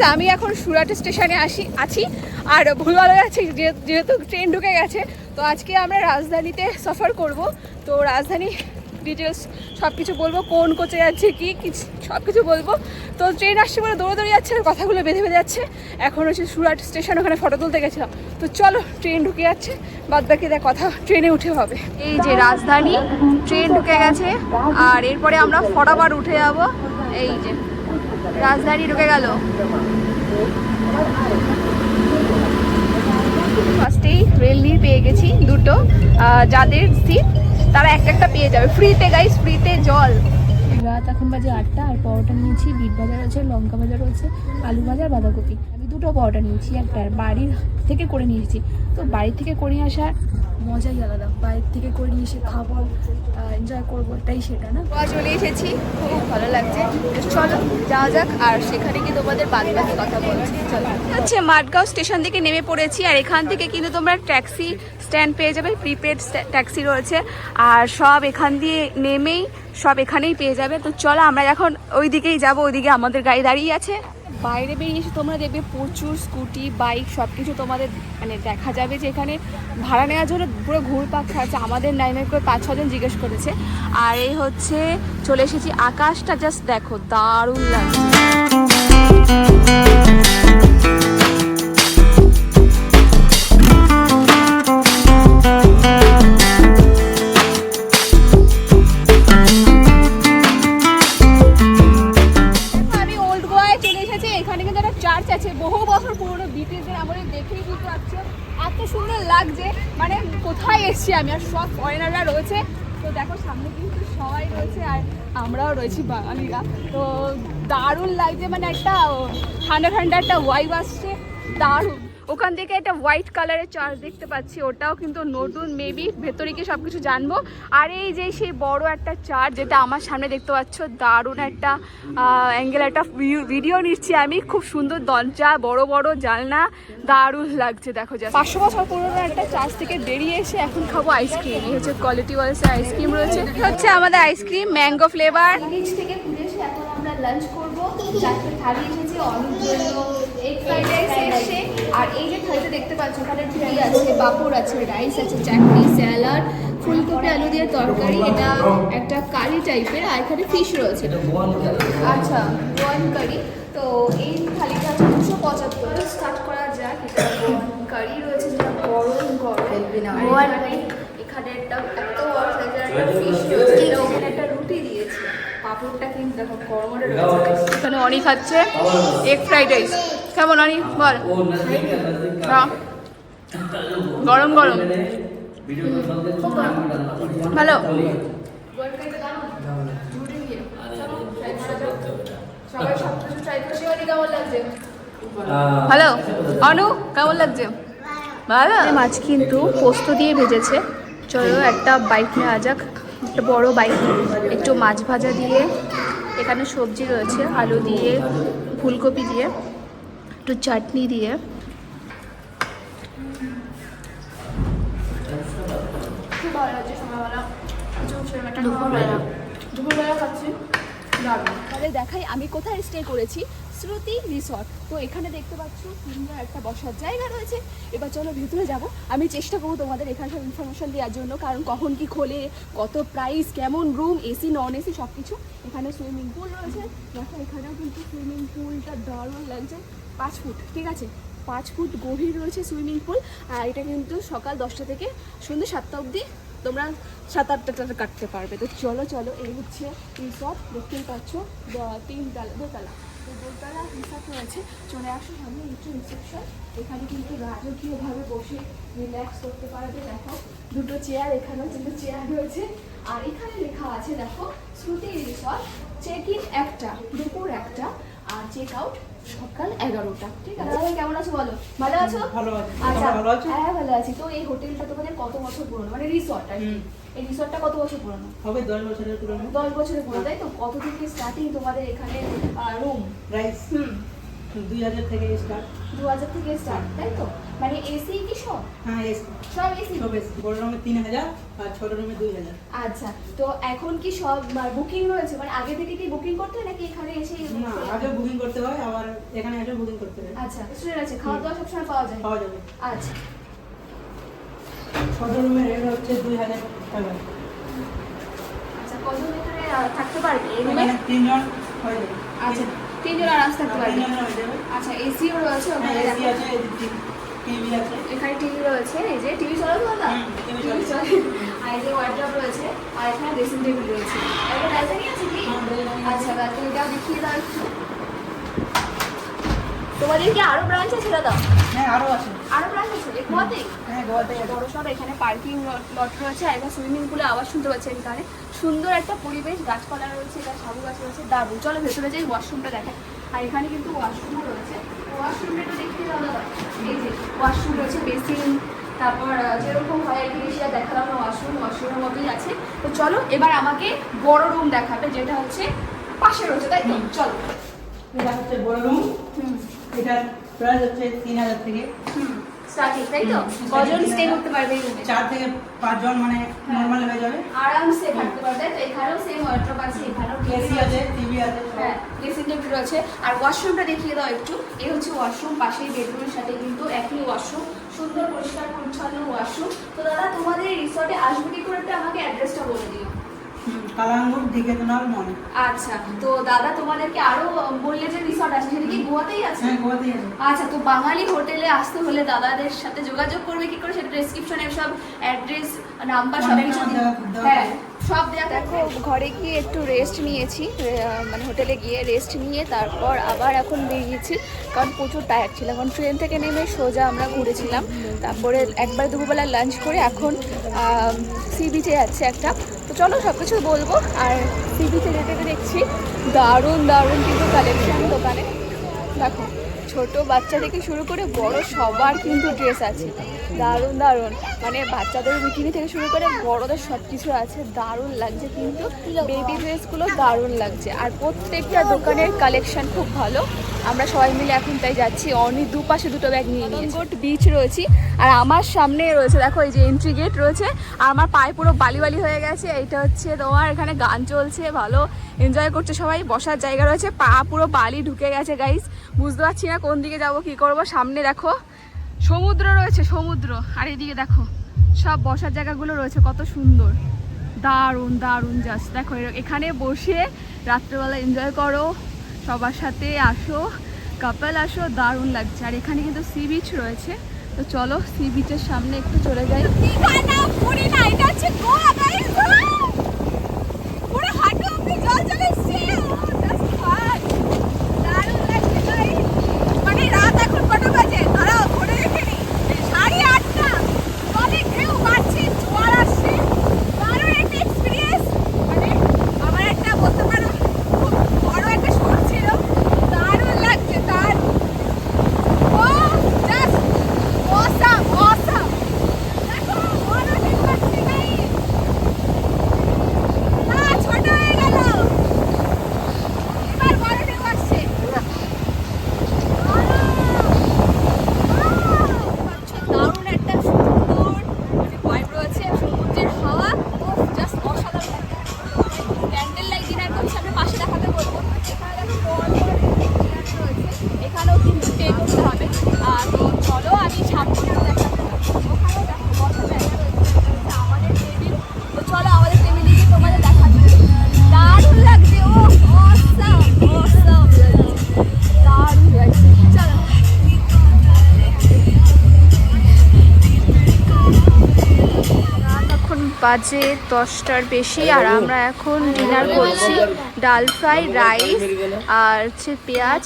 Guys আমি এখন সুরাট স্টেশনে আসি, আছি। আর ভুলভাল আছি যেহেতু ট্রেন ঢুকে গেছে, তো আজকে আমরা রাজধানীতে সফর করব। তো রাজধানী ডিটেলস সব কিছু বলব, কোন কোচে যাচ্ছে, কি সব কিছু বলব। তো ট্রেন আসছে বলে দৌড়ে দৌড়ে যাচ্ছে আর কথাগুলো বেঁধে বেঁধে যাচ্ছে। এখন হচ্ছে সুরাট স্টেশন, ওখানে ফটো তুলতে গেছিলাম। তো চলো, ট্রেন ঢুকে যাচ্ছে, বাদ বাকি দেখ, কথা ট্রেনে উঠে হবে। এই যে রাজধানী, ট্রেন ঢুকে গেছে, আর এরপরে আমরা ফটাফট উঠে যাব, এই যে। রাজধানী ঢুকে গেল। ফার্স্টেই রেল নিয়ে পেয়ে গেছি দুটো। যাদের সিট তারা একটা একটা পেয়ে যাবে। ফ্রিতে গাইস ফ্রিতে জল। রাত এখন বাজে আটটা আর পরোটা নিয়েছি বিট ভাজা রয়েছে লঙ্কা ভাজা রয়েছে আলু ভাজা আর বাঁধাকপি। আমি দুটো পরোটা নিয়েছি একটা আর বাড়ির থেকে করে নিয়েছি তো বাড়ি থেকে করে নিয়ে আসার মজাই আলাদা। বাইরের থেকে করে নিয়ে এসে খাব এনজয় করব এটাই সেটা না? চলে এসেছি খুব ভালো লাগছে। চলো যাওয়া যাক আর সেখানে কি তোমাদের বাদ বাকি কথা বলছি। চলো। হচ্ছে মাঠগাঁও স্টেশন থেকে নেমে পড়েছি আর এখান থেকে কিন্তু তোমরা ট্যাক্সি স্ট্যান্ড পেয়ে যাবে প্রিপেড ট্যাক্সি রয়েছে। আর সব এখান দিয়ে নেমেই সব এখানেই পেয়ে যাবে। তো চলো আমরা এখন ওই দিকেই যাব, ওইদিকে আমাদের গাড়ি দাঁড়িয়ে আছে। বাইরে বেরিয়ে এসে তোমরা দেখবে প্রচুর স্কুটি, বাইক সব কিছু তোমাদের মানে দেখা যাবে যে এখানে ভাড়া নেওয়ার জন্য পুরো ঘুরপাক খাচ্ছে। আমাদের নাইমের করে পাঁচ, ছজন জিজ্ঞেস করেছে। আর এই হচ্ছে চলে এসেছি আকাশটা জাস্ট দেখো দারুণ লাগছে। রয়েছে আর আমরাও রয়েছি বাঙালিরা। তো দারুণ লাগছে মানে একটা ঠান্ডা ঠান্ডা একটা ওয়াইব আসছে। দারুণ। ওখান থেকে একটা হোয়াইট কালারের চার্চ দেখতে পাচ্ছি, ওটাও কিন্তু নতুন মেবি ভেতরে গিয়ে সব কিছু জানব। আর এই যে সেই বড় একটা চার্চ যেটা আমার সামনে দেখতে পাচ্ছ, দারুণ একটা অ্যাঙ্গেল একটা ভিডিও নিচ্ছি আমি। খুব সুন্দর দরজা, বড় বড় জানলা, দারুণ লাগছে, দেখো যা পাঁচশো বছর পুরোনো একটা চার্চ থেকে বেরিয়ে এসে এখন খাব আইসক্রিম এই হচ্ছে কোয়ালিটি ওয়াইজ আইসক্রিম রয়েছে। হচ্ছে আমাদের আইসক্রিম ম্যাঙ্গো ফ্লেভার থেকে ঘুরে এসে এখন আমরা লাঞ্চ করব। চারটে থালি অনেক এগ আর এই যে থালিতে দেখতে পাচ্ছ ওখানে রুটি আছে পাঁপড় আছে রাইস আছে চাটনি স্যালাড ফুলকপি আলু দিয়ে তরকারি এটা একটা কারি টাইপের আর এখানে ফিশ রয়েছে। আচ্ছা গোয়ান কারি। তো এই থালিটা হচ্ছে দুশো পঁচাত্তর স্টার্ট করা যাক। এটা কারি রয়েছে যেটা গরম গরম। এখানে এখানে একটা এত বড় সাইজের একটা ফিশ রয়েছে ওখানে একটা রুটি দিয়েছে। পাঁপড়টা কিন্তু দেখো গরম এখানে অনি খাচ্ছে। এগ ফ্রাইড রাইস কেমন বল। হ্যাঁ। গরম গরম। ভালো। হ্যালো অনু, কেমন লাগছে? ভালো। মাছ কিন্তু পোস্ত দিয়ে ভেজেছে। চলো একটা বাইক নেওয়া যাক। একটা বড় বাইক একটু মাছ ভাজা দিয়ে এখানে সবজি রয়েছে, আলু দিয়ে, ফুলকপি দিয়ে। একটু চাটনি দিয়ে। খুব ভালো লাগছে সকালবেলা। দুপুরবেলা দুপুরবেলা। খাচ্ছি তাহলে দেখাই আমি কোথায় স্টে করেছি। শ্রুতি রিসর্ট তো এখানে দেখতে পাচ্ছ সুন্দর একটা বসার জায়গা রয়েছে। এবার চলো ভেতরে যাব। আমি চেষ্টা করব তোমাদের এখানে সব ইনফরমেশন দেওয়ার জন্য, কারণ কখন কি খোলে, কত প্রাইস কেমন রুম এসি নন এসি সব কিছু এখানে সুইমিং পুল রয়েছে। দেখো, এখানেও কিন্তু সুইমিং পুলটা দারুণ লাগছে। পাঁচ ফুট, ঠিক আছে? পাঁচ ফুট গভীর রয়েছে সুইমিং পুল আর এটা কিন্তু সকাল দশটা থেকে সন্ধ্যে সাতটা অবধি তোমরা সাত আটটা কাটতে পারবে। তো চলো চলো, এই হচ্ছে রিসর্ট দেখতেই পাচ্ছ তিন তালা দোতলা। তো দোতলা রিসর্ট রয়েছে। চলে আসো সামনে একটু রিসেপশন এখানে কিন্তু রাজকীয়ভাবে বসে রিল্যাক্স করতে পারবে। দেখো, দুটো চেয়ার এখানেও দুটো চেয়ার রয়েছে। আর এখানে লেখা আছে, দেখো, শ্রুতি রিসর্ট চেক ইন একটা, দুপুর একটা, আর চেক আউট সকাল এগারোটা। ঠিক আছে? দাদা কেমন আছো বলো? ভালো আছো? ভালো আছো। আচ্ছা ভালো আছো? হ্যাঁ ভালো আছি। তো এই হোটেলটা তোমাদের কত বছর পুরনো? মানে রিসর্ট আর কি। এই রিসর্টটা কত বছর পুরনো? হবে দশ বছরের পুরনো। দশ বছরের পুরনো তাই তো? কত থেকে স্টার্টিং তোমাদের এখানে রুম রাইস হুম। দুই হাজার থেকে স্টার্ট দু হাজার থেকে স্টার্ট তাই তো? মানে এসি কি সব? হ্যাঁ এসি সব এসি সব এসি বড় রুমে তিন হাজার আর ছোট রুমে দুই হাজার। আচ্ছা তো এখন কি সব বুকিং রয়েছে? মানে আগে থেকে কি বুকিং করতে হয় নাকি এখানে এসে না আগে বুকিং করতে হয় আবার এখানে এসে বুকিং করতে হয়। আচ্ছা রেস্টুরেন্ট আছে খাওয়া দাওয়া সবসময় পাওয়া যায়? পাওয়া যাবে। আচ্ছা। ছোট রুমের রেট হচ্ছে দুই হাজার টাকা। আচ্ছা এখানে থাকতে পারবে এই রুমে? তিনজন হয়ে যাবে। আচ্ছা তিনজন আরাম থাকতে পারবে। হয়ে যাবে। আচ্ছা এসিও রয়েছে হ্যাঁ ওখানে এসি আছে টিভি আছে? এখানে টিভি রয়েছে এই যে টিভি চলে তো দাদা? টিভি চলে। আর এই যে ওয়ার্ড্রপ রয়েছে আর এখানে ড্রেসিং টেবিল রয়েছে। আর এটা ব্যালকনি আছে কি? হ্যাঁ। আচ্ছা দেখিয়ে দাও একটু। তোমাদের কি আরও ব্রাঞ্চ আছে দাদা? হ্যাঁ আরও আছে। আরও ব্রাঞ্চ আছে? হ্যাঁ গোয়াতে বড় সব এখানে পার্কিং লট রয়েছে। আর এখানে সুইমিং পুলে আওয়াজ শুনতে পাচ্ছেন এখানে সুন্দর একটা পরিবেশ গাছপালা রয়েছে এখানে সাবু গাছ রয়েছে। দারুণ। চলো ভেতরে যাই ওয়াশরুমটা দেখে আর এখানে কিন্তু ওয়াশরুমও রয়েছে। ওয়াশরুমটা একটু দেখিয়ে দাও দাদা এই যে ওয়াশরুম রয়েছে বেসিন তারপর যেরকম হয় ইংলিশিয়া দেখালাম না ওয়াশরুম ওয়াশরুমের মতোই আছে। তো চলো এবার আমাকে বড় রুম দেখাবে যেটা হচ্ছে পাশে রয়েছে তাই তো? চলো। এটা হচ্ছে বড় রুম। প্রাইস হচ্ছে তিন হাজার থেকে। হুম। স্টার্টিং তাই তো? কজন স্টে করতে পারবে এই রুমে চার থেকে পাঁচজন মানে নর্মাল হয়ে যাবে। আরামসে থাকতে পারবে তো এখানেও সেম ওয়ার্ড্রপ আছে এখানেও এসি আছে টিভি আছে হ্যাঁ ড্রেসিং টেবিল রয়েছে। আর ওয়াশরুমটা দেখিয়ে দাও একটু। এই হচ্ছে ওয়াশরুম পাশেই বেডরুমের সাথে কিন্তু একই ওয়াশরুম সুন্দর পরিষ্কার পরিচ্ছন্ন ওয়াশরুম তো দাদা তোমাদের রিসর্টে আসবে কি করে? আমাকে অ্যাড্রেসটা বলে দিও। কালাঙ্গুর দিকে তো নাম আচ্ছা তো দাদা তোমাদেরকে আরও বললে যে রিসর্ট আছে সেটা কি গোয়াতেই আছে? হ্যাঁ গোয়াতেই আছে। আচ্ছা তো বাঙালি হোটেলে আসতে হলে দাদাদের সাথে যোগাযোগ করবে কি করে? সেটা ডেসক্রিপশনে সব অ্যাড্রেস নাম্বার সব কিছু দিয়ে- হ্যাঁ সব দেওয়া দেখো ঘরে গিয়ে একটু রেস্ট নিয়েছি মানে হোটেলে গিয়ে রেস্ট নিয়ে তারপর আবার এখন বেরিয়েছি কারণ প্রচুর টায়ার্ড ছিলাম কারণ ট্রেন থেকে নেমে সোজা আমরা ঘুরেছিলাম। তারপরে একবার দুপুরবেলা লাঞ্চ করে এখন সি বিচে যাচ্ছে একটা তো চলো সব কিছু বলব। আর সি বিচে যেতে যেতে দেখছি, দারুণ দারুণ কিন্তু কালেকশন দোকানে। দেখো, ছোট বাচ্চা থেকে শুরু করে বড় সবার কিন্তু ড্রেস আছে। দারুণ দারুণ। মানে বাচ্চাদের বিকিনি থেকে শুরু করে বড়দের সব কিছু আছে। দারুণ লাগছে কিন্তু। বেবি ড্রেসগুলো দারুণ লাগছে। আর প্রত্যেকটা দোকানের কালেকশন খুব ভালো। আমরা সবাই মিলে এখন তাই যাচ্ছি। অনেক দুপাশে দুটো ব্যাগ নিয়ে নিয়ে গোট বিচ রয়েছি, আর আমার সামনে রয়েছে, দেখো এই যে এন্ট্রি গেট রয়েছে, আর আমার পায়ে পুরো বালি বালি হয়ে গেছে। এইটা হচ্ছে তোমার এখানে গান চলছে, ভালো। এনজয় করছে সবাই, বসার জায়গা রয়েছে, পা পুরো বালি ঢুকে গেছে গাইস বুঝতে পারছি না কোন দিকে যাব, কি করব? সামনে দেখো, সমুদ্র রয়েছে, সমুদ্র। আর এদিকে দেখো, সব বসার জায়গাগুলো রয়েছে, কত সুন্দর। দারুণ দারুণ জাস্ট দেখো এখানে বসে রাত্রেবেলা এনজয় করো। সবার সাথে আসো কাপল আসো, দারুণ লাগছে। আর এখানে কিন্তু সি বিচ রয়েছে। তো চলো সি বিচের সামনে একটু চলে যাই। হাঁটু জল চলে বাজে দশটার বেশি আর আমরা এখন ডিনার করছি। ডাল ফ্রাই রাইস আর হচ্ছে পেঁয়াজ।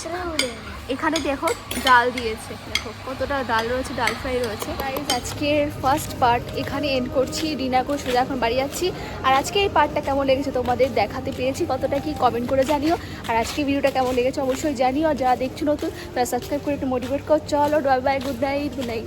এখানে দেখো ডাল দিয়েছে। দেখো কতটা ডাল রয়েছে ডাল ফ্রাই রয়েছে। আজকের ফার্স্ট পার্ট এখানে এন্ড করছি। ডিনার করে সোজা এখন বাড়ি যাচ্ছি। আর আজকে এই পার্টটা কেমন লেগেছে তোমাদের দেখাতে পেরেছি। কতটা কি কমেন্ট করে জানিও। আর আজকে ভিডিওটা কেমন লেগেছে অবশ্যই জানিও। আর যারা দেখছ নতুন তারা সাবস্ক্রাইব করে একটু মোটিভেট কর। চলো bye bye good night good night